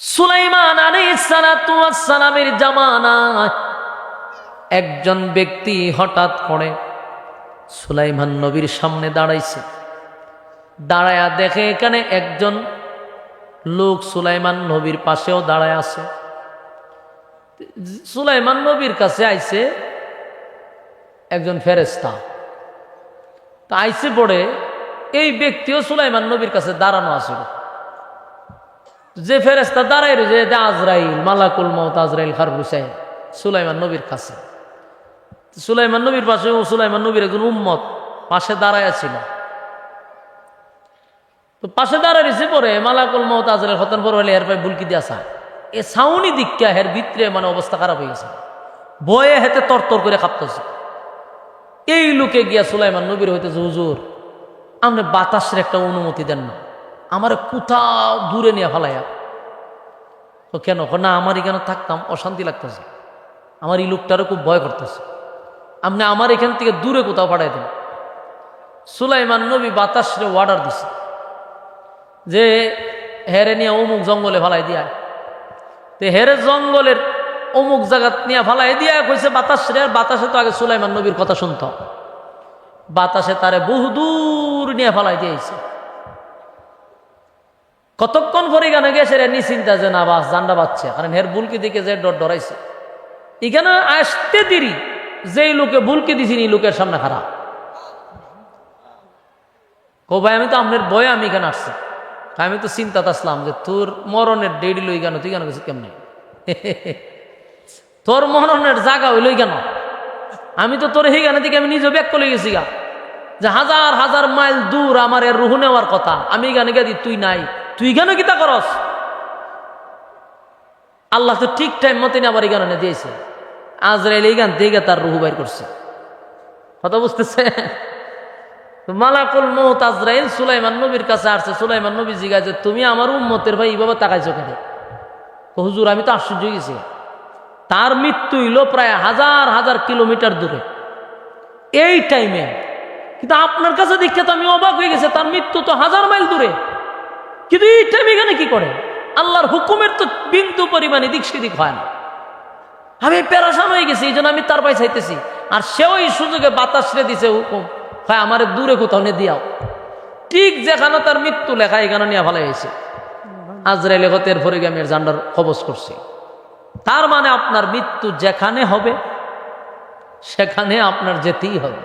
সুলাইমান সালামের জামানায় একজন ব্যক্তি হঠাৎ করে সুলাইমান নবীর সামনে দাঁড়াইছে। দাঁড়ায়া দেখে এখানে একজন লোক সুলাইমান নবীর পাশেও দাঁড়ায় আছে। সুলাইমান নবীর কাছে আইছে একজন ফেরেস্তা তা আইসে পড়ে এই ব্যক্তিও সুলাইমান নবীর কাছে দাঁড়ানো আছিল। যে ফেরেস্তা দাঁড়াই রয়েছে যে আজরাইল, মালাকুল মত আজরাইল খার হুসাইন, সুলাইমান নবীর কাছে। সুলাইমান নবীর পাশে সুলাইমান নবীর একজন উম্মত পাশে দাঁড়ায় ছিল। তো পাশে দাঁড়ায় রয়েছে পরে মালাকুল মত আজরাইল হতন পর হলে এর পায়ে বুলকি দিয়া সা এ সাউনি দীক্ষা হের ভিতরে মানে অবস্থা খারাপ হয়ে গেছে। বয়ে হেতে তরতর করে খাপতেছে। এই লোকে গিয়া সুলাইমান নবীর হইতেছে, হুজুর, আপনি বাতাসের একটা অনুমতি দেন না। আমার কোথাও দূরে নিয়ে ফেলাইয়া। তো কেন? না আমার এখানে থাকতাম? অশান্তি লাগতেছে। আমার এই লোকটারও খুব ভয় করতেছে। আপনি আমার এখান থেকে দূরে কোথাও পাঠাই দেন। সুলাইমান নবী বাতাসরে অর্ডার দিছে যে, হেরে নিয়ে অমুক জঙ্গলে ফালাই দিয়া তো হেরে জঙ্গলের অমুক জায়গা নিয়ে ফালাই দিয়া কইছে বাতাসরে, আর বাতাসে তো আগে সুলাইমান নবীর কথা শুনত। বাতাসে তারে বহুদূর নিয়ে ফালাই দিয়েছে। কতক্ষণ পরে গানে গেছে রে, নিশ্চিন্তা যে না বাস জান্ডা বাচ্চা কারণ হের বুলকি দিকে যে ডর ডরাইছে। এখানে আসতে দেরি, যেই লোকে বুলকি দিছি নি লোকের সামনে খারাপ। কো ভাই, আমি তো আপনার বয়ে আমি এখানে আসছি। আমি তো চিন্তাতে আসলাম যে তোর মরণের ডেডি লই কেন, তুই কেন গেছিস কেমনি? তোর মরণের জায়গা হইলই কেন? আমি তো তোর এই গানে থেকে আমি নিজে ব্যাক করে গেছি গা। যে হাজার হাজার মাইল দূর আমার এর রুহু নেওয়ার কথা, আমি গানে গেছি, তুই নাই। তুই কেন গীতা করস? আল্লাহ তো ঠিক টাইম মতন আবার এই গানে দিয়েছে। আজরাইল এই গান থেকে তার রুহু বাইর করছে। কথা বুঝতেছে? মালাকুল মৌত আজরাইল সুলাইমান নবীর কাছে আসছে। সুলাইমান নবী জিজ্ঞাসা তুমি আমার উম্মতের ভাই এইভাবে তাকাইছো কেন? হুজুর, আমি তো আশ্চর্য গেছি। তার মৃত্যু হইল প্রায় হাজার হাজার কিলোমিটার দূরে। এই টাইমে কিন্তু আপনার কাছে দেখতে তো আমি অবাক হয়ে গেছে, তার মৃত্যু তো হাজার মাইল দূরে। কিন্তু এই টাইম এখানে কি করে? আল্লাহর হুকুমের তো বিন্দু পরিমাণে দিক সেদিক হয় না। আমি প্যারাসান হয়ে গেছি এই জন্য আমি তার পায়ে চাইতেছি। আর সেও এই সুযোগে বাতাস রে দিছে হুকুম, হয়, আমার দূরে কোথাও নিয়ে দিয়াও। ঠিক যেখানে তার মৃত্যু লেখা, এখানে নিয়ে ভালো হয়েছে। আজরাইল হতের পরে এর জান্ডার কবজ করছি। তার মানে আপনার মৃত্যু যেখানে হবে, সেখানে আপনার যেতেই হবে।